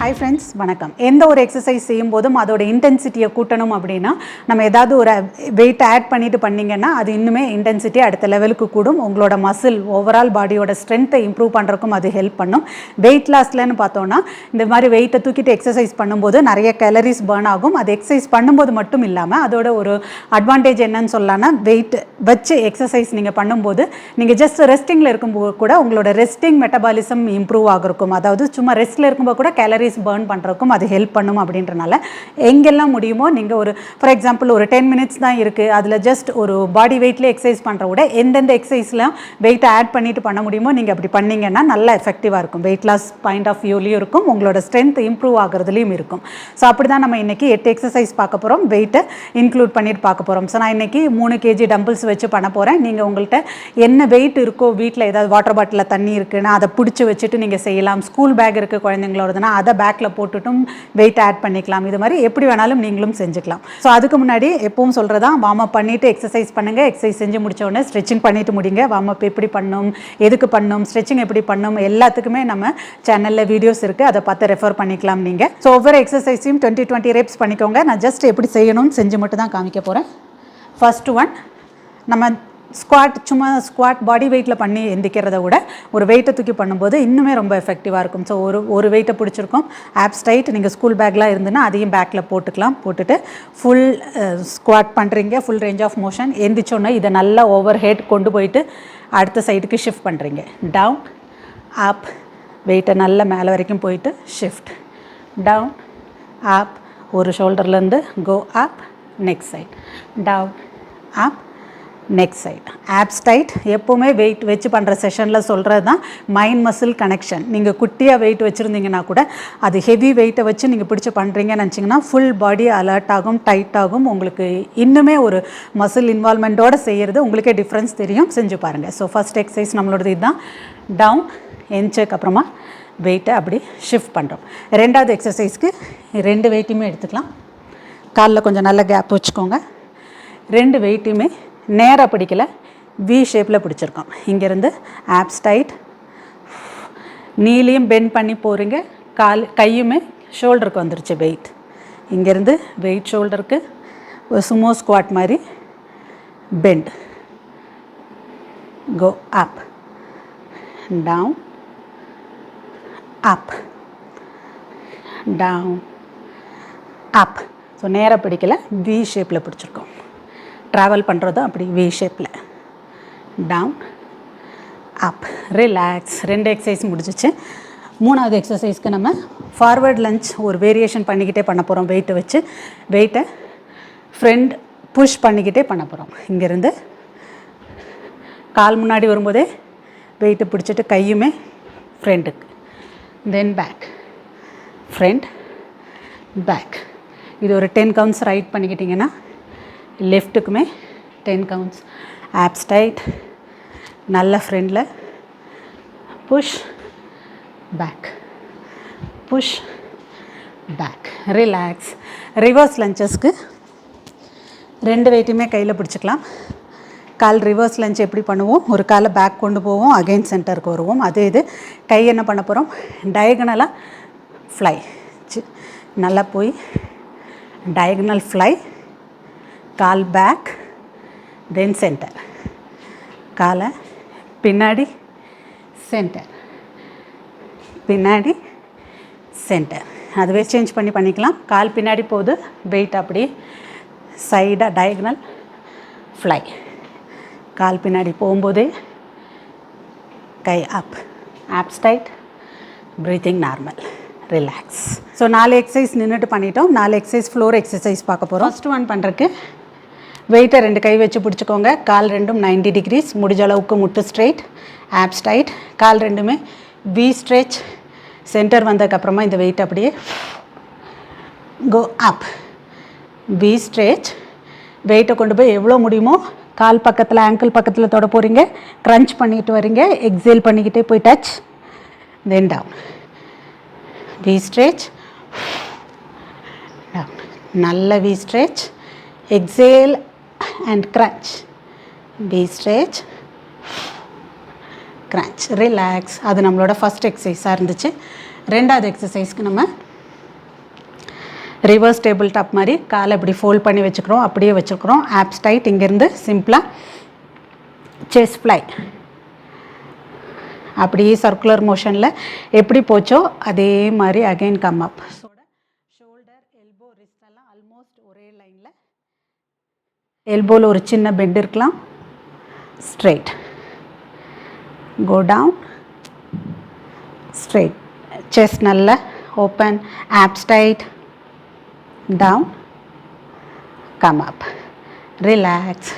Hi friends வணக்கம். எந்த ஒரு எக்ஸசைஸ் செய்யும் போதும் அதோட இன்டென்சிட்டியை கூட்டணும் அப்படின்னா நம்ம ஏதாவது ஒரு வெயிட் ஆட் பண்ணிட்டு பண்ணிங்கன்னா அது இன்னுமே இன்டென்சிட்டி அடுத்த லெவலுக்கு கூடும். உங்களோட மசில் ஓவரால் பாடியோட ஸ்ட்ரென்த்தை இம்ப்ரூவ் பண்ணுறதுக்கும் அது ஹெல்ப் பண்ணும். வெயிட் லாஸ்லன்னு பார்த்தோன்னா இந்த மாதிரி வெயிட்டை தூக்கிட்டு எக்ஸசைஸ் பண்ணும்போது நிறைய கேலரிஸ் பர்ன் ஆகும். அது எக்ஸசைஸ் பண்ணும்போது மட்டும் இல்லாமல் அதோட ஒரு அட்வான்டேஜ் என்னன்னு சொல்லலாம்னா வெயிட் வச்சு எக்ஸசைஸ் நீங்கள் பண்ணும்போது நீங்கள் ஜஸ்ட் ரெஸ்டிங்கில் இருக்கும்போது கூட உங்களோட ரெஸ்டிங் மெட்டபாலிசம் இம்ப்ரூவ் ஆகிருக்கும் அதாவது சும்மா ரெஸ்ட்டில் இருக்கும்போது கூட கேலரிஸ் பர்ன் பண்ணுறதுக்கும் அது ஹெல்ப் பண்ணும் அப்படின்றனால எங்கெல்லாம் முடியுமோ நீங்கள் ஒரு ஃபார் எக்ஸாம்பிள் ஒரு டென் மினிட்ஸ் தான் இருக்குது அதில் ஜஸ்ட் ஒரு பாடி வெயிட்லேயே எக்ஸசைஸ் பண்ணுற விட எந்தெந்த எக்ஸசைஸ்லாம் வெயிட்டை ஆட் பண்ணிட்டு பண்ண முடியுமோ நீங்கள் அப்படி பண்ணிங்கன்னா நல்லா எஃபெக்டிவாக இருக்கும். வெயிட் லாஸ் பாயிண்ட் ஆஃப் வியூலையும் இருக்கும். உங்களோட ஸ்ட்ரென்த் இம்ப்ரூவ் ஆகுறதுலையும் இருக்கும். ஸோ அப்படி தான் நம்ம இன்றைக்கி எட்டு எக்ஸசைஸ் பார்க்க போகிறோம் வெயிட்டை இன்க்ளூட் பண்ணிட்டு பார்க்க போகிறோம் ஸோ நான் இன்றைக்கி மூணு கேஜி டம்பிள்ஸ் வச்சு பண்ண போகிறேன் நீங்கள் உங்கள்கிட்ட என்ன வெயிட் இருக்கோ வீட்டில் ஏதாவது வாட்டர் பாட்டிலில் தண்ணி இருக்குன்னா அதை பிடிச்சி வச்சுட்டு நீங்கள் செய்யலாம். ஸ்கூல் பேக் இருக்குது குழந்தைங்களோடதுனா அதை பேக்கில் போட்டுட்டும் வெயிட் ஆட் பண்ணிக்கலாம். இது மாதிரி எப்படி வேணாலும் நீங்களும் செஞ்சுக்கலாம். ஸோ அதுக்கு முன்னாடி எப்பவும் சொல்கிறதா வார்ம் அப் பண்ணிவிட்டு எக்ஸசைஸ் பண்ணுங்கள் எக்ஸசைஸ் செஞ்சு முடிச்ச உடனே ஸ்ட்ரெச்சிங் பண்ணிட்டு முடிங்க. வார்ம் அப் எப்படி பண்ணணும் எதுக்கு பண்ணும் ஸ்ட்ரெச்சிங் எப்படி பண்ணும் எல்லாத்துக்குமே நம்ம சேனலில் வீடியோஸ் இருக்குது அதை பார்த்து ரெஃபர் பண்ணிக்கலாம் நீங்கள் ஸோ ஒவ்வொரு எக்ஸசைஸையும் டுவெண்ட்டி டுவெண்ட்டி ரேப்ஸ் பண்ணிக்கோங்க. நான் ஜஸ்ட் எப்படி செய்யணும்னு செஞ்சு மட்டும் தான் காமிக்க போகிறேன் ஃபஸ்ட்டு ஒன் நம்ம ஸ்குவாட் சும்மா ஸ்குவாட் பாடி வெயிட்டில் பண்ணி எந்திக்கிறத விட ஒரு வெயிட்டை தூக்கி பண்ணும்போது இன்னுமே ரொம்ப எஃபெக்டிவாக இருக்கும். ஸோ ஒரு ஒரு வெயிட்டை பிடிச்சிருக்கோம். ஆப்ஸ்டைட் நீங்கள் ஸ்கூல் பேக்லாம் இருந்துன்னா அதையும் பேக்கில் போட்டுக்கலாம். போட்டுட்டு ஃபுல் ஸ்குவாட் பண்ணுறீங்க ஃபுல் ரேஞ்ச் ஆஃப் மோஷன் எந்திரிச்சோன்னே இதை நல்லா ஓவர் ஹெட் கொண்டு போயிட்டு அடுத்த சைடுக்கு ஷிஃப்ட் பண்ணுறீங்க டவுன் அப் வெயிட்டை நல்லா மேலே வரைக்கும் போயிட்டு ஷிஃப்ட் டவுன் அப் ஒரு ஷோல்டர்லேருந்து go up next side down up next side opposite எப்போவுமே வெயிட் வச்சு பண்ணுற செஷனில் சொல்கிறது தான் மைண்ட் மசில் கனெக்ஷன் நீங்கள் குட்டியாக வெயிட் வச்சுருந்தீங்கன்னா கூட அது ஹெவி வெயிட்டை வச்சு நீங்கள் பிடிச்சி பண்ணுறீங்கன்னு நினச்சிங்கன்னா ஃபுல் பாடி அலர்ட் ஆகும் டைட் ஆகும். உங்களுக்கு இன்னுமே ஒரு மசில் இன்வால்மெண்ட்டோடு செய்கிறது உங்களுக்கே டிஃப்ரென்ஸ் தெரியும். செஞ்சு பாருங்கள் ஸோ ஃபஸ்ட் எக்ஸசைஸ் நம்மளோடது இதுதான். டவுன் என்ச்சக்கு அப்புறமா வெயிட்டை அப்படி ஷிஃப்ட் பண்ணுறோம் ரெண்டாவது எக்ஸசைஸ்க்கு ரெண்டு வெயிட்டையுமே எடுத்துக்கலாம். காலில் கொஞ்சம் நல்ல கேப் வச்சுக்கோங்க. ரெண்டு வெயிட்டையுமே நேராக பிடிக்கல. வி ஷேப்பில் பிடிச்சிருக்கோம் இங்கேருந்து ஆப்ஸ்டைட் நீலையும் பெண்ட் பண்ணி போகிறீங்க கால் கையுமே ஷோல்டருக்கு வந்துருச்சு வெயிட் இங்கேருந்து வெயிட் ஷோல்டருக்கு ஒரு சுமோ ஸ்குவாட் மாதிரி bend go up down up down up so நேராக பிடிக்கல. வி ஷேப்பில் பிடிச்சிருக்கோம். ட்ராவல் பண்ணுறதும் அப்படி வி ஷேப்பில் டவுன் அப் ரிலாக்ஸ் ரெண்டு எக்ஸசைஸ் முடிஞ்சிச்சு. மூணாவது எக்ஸசைஸ்க்கு நம்ம ஃபார்வர்ட் லஞ்ச் ஒரு வேரியேஷன் பண்ணிக்கிட்டே பண்ண போகிறோம் வெயிட்டை வச்சு. வெயிட்டை ஃப்ரெண்ட் புஷ் பண்ணிக்கிட்டே பண்ண போகிறோம் இங்கேருந்து கால் முன்னாடி வரும்போதே வெயிட்டை பிடிச்சிட்டு கையுமே ஃப்ரெண்டுக்கு தென் பேக் ஃப்ரெண்ட் பேக் இது ஒரு டென் கவுண்ட்ஸ் ரைட் பண்ணிக்கிட்டிங்கன்னா லெஃப்ட்டுக்குமே டென் கவுண்ட்ஸ் ஆப்ஸ் டைட் நல்ல ஃப்ரெண்டில் push back push back relax reverse லஞ்சஸ்க்கு ரெண்டு வெயிட்டுமே கையில் பிடிச்சிக்கலாம். கால் ரிவர்ஸ் லஞ்ச் எப்படி பண்ணுவோம்? ஒரு காலை பேக் கொண்டு போவோம் அகெயின் சென்டருக்கு வருவோம். அதே இது கை என்ன பண்ண போகிறோம் டயகனலாக ஃப்ளை நல்லா போய் டயகனல் ஃப்ளை கால் பேக் தென் சென்டர் காலை பின்னாடி சென்டர் பின்னாடி சென்டர் அதுவே சேஞ்ச் பண்ணி பண்ணிக்கலாம். கால் பின்னாடி போகுது. வெயிட் அப்படி சைடாக டயக்னல் ஃப்ளை கால் பின்னாடி போகும்போதே கை up abs tight breathing normal relax so நாலு எக்ஸசைஸ் நின்றுட்டு பண்ணிட்டோம். நாலு எக்ஸசைஸ் ஃப்ளோர் எக்ஸசைஸ் பார்க்க போகிறோம் ஃபஸ்ட் ஒன் பண்ணுறக்கு வெயிட்டை ரெண்டு கை வச்சு பிடிச்சிக்கோங்க. கால் ரெண்டும் 90 டிகிரிஸ் முடிஞ்ச அளவுக்கு முட்டு ஸ்ட்ரைட் ஆப்ஸ் டைட் கால் ரெண்டுமே வி ஸ்ட்ரெச் சென்டர் வந்ததுக்கப்புறமா இந்த வெயிட் அப்படியே கோ அப் வி ஸ்ட்ரெச் வெயிட்டை கொண்டு போய் எவ்வளோ முடியுமோ கால் பக்கத்தில் ஆங்கிள் பக்கத்தில் தொட போகிறீங்க க்ரன்ச் பண்ணிட்டு வரீங்க. எக்ஸேல் பண்ணிக்கிட்டே போய் touch then down V stretch down நல்ல V stretch exhale and crunch V stretch crunch relax அது நம்மளோட ஃபஸ்ட் எக்ஸசைஸாக இருந்துச்சு. ரெண்டாவது எக்ஸசைஸ்க்கு நம்ம ரிவர்ஸ் டேபிள் டாப் மாதிரி காலை இப்படி ஃபோல்ட் பண்ணி வச்சுக்கிறோம். அப்படியே வச்சுருக்குறோம் ஆப்ஸ் டைட் இங்கேருந்து சிம்பிளாக செஸ் ஃப்ளை அப்படியே சர்க்குலர் மோஷனில் எப்படி போச்சோ அதே மாதிரி அகைன் கம் அப் ஸோ எல்போவில் ஒரு சின்ன பெட் இருக்கலாம். Straight go down straight chest நல்ல open abs tight down come up relax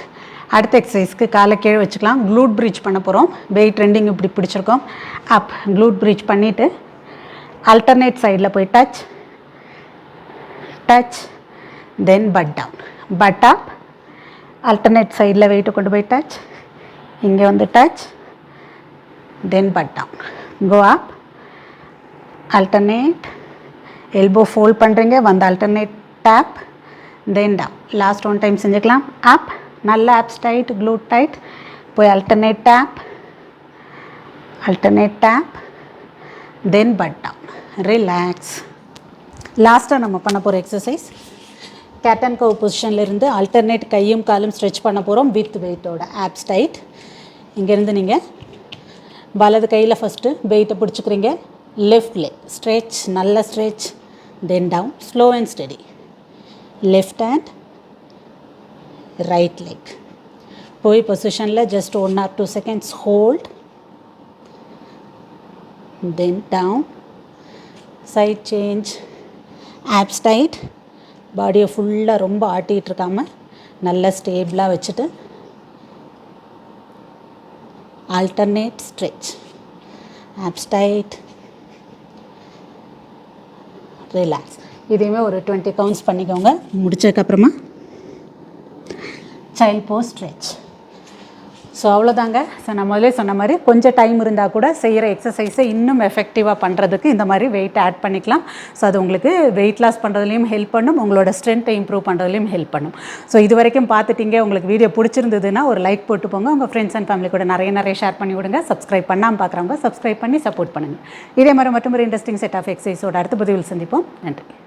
அடுத்த எக்ஸசைஸ்க்கு காலை கீழே வச்சுக்கலாம். க்ளூட் ப்ரீச் பண்ண போகிறோம் வெயிட் ரெண்டிங் இப்படி பிடிச்சிருக்கோம். அப் க்ளூட் ப்ரீச் பண்ணிவிட்டு அல்டர்னேட் சைடில் போய் touch touch then butt down butt up alternate சைடில் வெயிட்டை கொண்டு போய் டச் இங்கே வந்து touch then butt down go up alternate elbow fold பண்ணுறீங்க வந்து alternate tap then down last one time செஞ்சுக்கலாம் அப் நல்ல ஆப்ஸ் டைட் க்ளூ டைட் போய் alternate tap alternate tap then butt down relax லாஸ்ட்டாக நம்ம பண்ண போகிற எக்ஸசைஸ் கேட் அண்ட் பொசிஷன்லேருந்து பொசிஷனில் கையும் காலும் ஸ்ட்ரெச் பண்ண போகிறோம் வித் வெயிட்டோட abs tight. இங்கேருந்து நீங்கள் வலது கையில் ஃபஸ்ட்டு வெயிட்டை பிடிச்சிக்கிறீங்க. லெஃப்ட் லெக் ஸ்ட்ரெச் நல்ல stretch then down slow and steady left hand right leg போய் பொசிஷனில் just one or two seconds hold then down side change abs tight பாடியை ஃபுல்லாக ரொம்ப ஆட்டிகிட்டு இருக்காம நல்லா ஸ்டேபிளாக வச்சுட்டு ஆல்டர்னேட் ஸ்ட்ரெச் ஆப்ஸ்டைட் ரிலாக்ஸ் இதையுமே ஒரு டுவெண்ட்டி கவுண்ட்ஸ் பண்ணிக்கோங்க. முடிச்சதுக்கப்புறமா சைல்ட் போ ஸ்ட்ரெச் ஸோ அவ்வளோதாங்க ஸோ நான் முதலே சொன்ன மாதிரி கொஞ்சம் டைம் இருந்தால் கூட செய்கிற எக்ஸசைஸை இன்னும் எஃபெக்டிவாக பண்ணுறதுக்கு இந்த மாதிரி வெயிட் ஆட் பண்ணிக்கலாம். ஸோ அது உங்களுக்கு வெயிட் லாஸ் பண்ணுறதுலையும் ஹெல்ப் பண்ணும் உங்களோட ஸ்ட்ரென்த்தை இம்ப்ரூவ் பண்ணுறதுலையும் ஹெல்ப் பண்ணும். ஸோ இது வரைக்கும் பார்த்துட்டீங்க உங்களுக்கு வீடியோ பிடிச்சிருந்ததுன்னா ஒரு லைக் போட்டு போங்க உங்கள் ஃப்ரெண்ட்ஸ் அண்ட் ஃபேமிலி கூட நிறைய நிறைய ஷேர் பண்ணி விடுங்க. சப்ஸ்கிரைப் பண்ணாமல் பார்க்குறவங்க சப்ஸ்கிரைப் பண்ணி சப்போர்ட் பண்ணுங்கள் இதே மாதிரி மற்றும் ஒரு இன்ட்ரெஸ்டிங் செட் ஆஃப் எக்ஸசைஸோட அடுத்த பதிவில் சந்திப்போம். நன்றி.